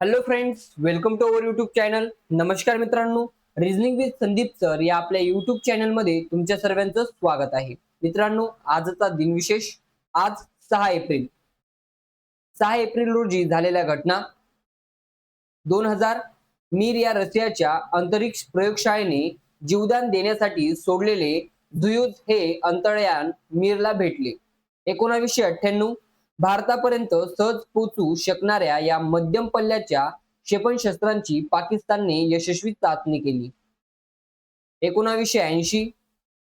Hello friends welcome to our YouTube channel नमस्कार मित्रांनो. Reasoning with Sandeep sir या आपल्या युट्यूब चॅनलमध्ये तुमच्या सर्वांचं स्वागत आहे. मित्रांनो आजचा दिनविशेष आज सहा एप्रिल. सहा एप्रिल रोजी झालेल्या घटना दोन हजार मीर या रशियाच्या अंतरिक्ष प्रयोगशाळेने जीवदान देण्यासाठी सोडलेले झुयूज हे अंतरयान मीरला भेटले. एकोणावीसशे अठ्ठ्याण्णव भारतापर्यंत सहज पोचू शकणाऱ्या या मध्यम पल्ल्याच्या क्षेपणशस्त्रांची पाकिस्तानने यशस्वी चाचणी केली. एकोणावीसशे ऐंशी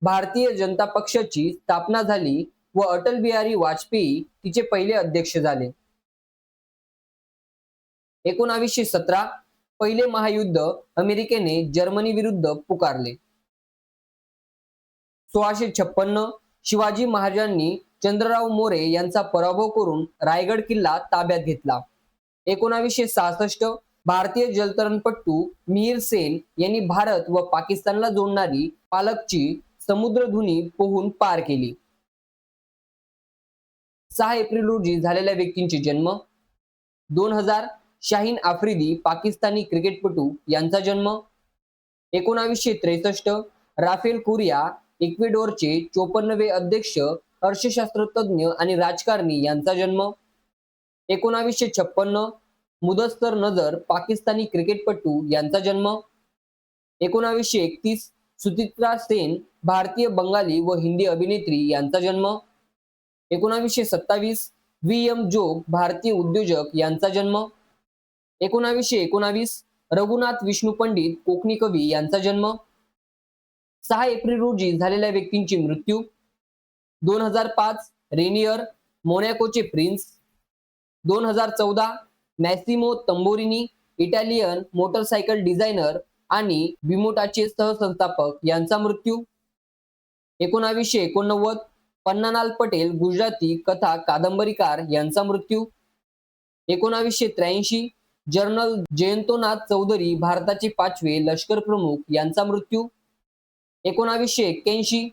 भारतीय जनता पक्षाची स्थापना झाली व अटल बिहारी वाजपेयी तिचे पहिले अध्यक्ष झाले. एकोणावीसशे सतरा पहिले महायुद्ध अमेरिकेने जर्मनी विरुद्ध पुकारले. सोळाशे छप्पन्न शिवाजी महाराजांनी चंद्रराव मोरे यांचा पराभव करून रायगड किल्ला ताब्यात घेतला. एकोणावीसशे सहासष्ट भारतीय जलतरणपट्टू मिहीर सेन यांनी भारत व पाकिस्तानला जोडणारी पालकची समुद्रधुनी पोहून पार केली. सहा एप्रिल रोजी झालेल्या व्यक्तींचे जन्म. दोन हजार शाहीन आफ्रिदी पाकिस्तानी क्रिकेटपटू यांचा जन्म. एकोणावीसशे त्रेसष्ट राफेल कुरिया इक्वेडोरचे चोपन्नवे अध्यक्ष अर्थशास्त्रतज्ञ आणि राजकारणी यांचा जन्म एकोणावीसशे छप्पन्न मुदस्तर नजर पाकिस्तानी क्रिकेटपटू यांचा जन्म एकोणावीसशे एकतीस सुचित्रा सेन भारतीय बंगाली व हिंदी अभिनेत्री यांचा जन्म एकोणावीसशे सत्तावीस व्ही एम जोग भारतीय उद्योजक यांचा जन्म एकोणावीसशे एकोणावीस रघुनाथ विष्णू पंडित कोकणी कवी यांचा जन्म सहा एप्रिल रोजी झालेल्या व्यक्तींची मृत्यू दोन हजार पाच रेनियर मोनॅकोचे प्रिन्स दोन हजार चौदा Massimo Tamburini Italian motorcycle designer आणि बिमोटाचे सहसंस्थापक. यांचा मृत्यू एकोणावीसशे एकोणनव्वद पन्नालाल पटेल गुजराती कथा कादंबरीकार यांचा मृत्यू एकोणावीसशे त्र्याऐंशी जर्नल जयंतोनाथ चौधरी भारताचे पाचवे लष्कर प्रमुख यांचा मृत्यू एकोणावीसशे एक्क्याऐंशी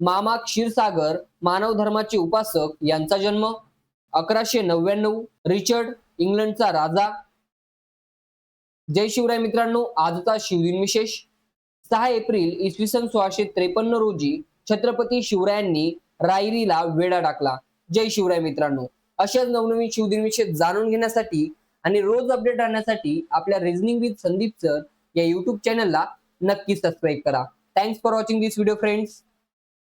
मामा क्षीरसागर मानव धर्माचे उपासक यांचा जन्म अकराशे नव्याण्णव रिचर्ड इंग्लंडचा राजा. जय शिवराय मित्रांनो आजचा शिवदिन विशेष. सहा एप्रिल इसवी सन सोळाशे त्रेपन्न रोजी छत्रपती शिवरायांनी रायरीला वेढा टाकला. जय शिवराय मित्रांनो. अशाच नवनवीन शिवदिन विषय जाणून घेण्यासाठी आणि रोज अपडेट राहण्यासाठी आपल्या रिझनिंग विथ संदीप सर या युट्यूब चॅनलला नक्की सबस्क्राईब करा. Thanks for watching this video friends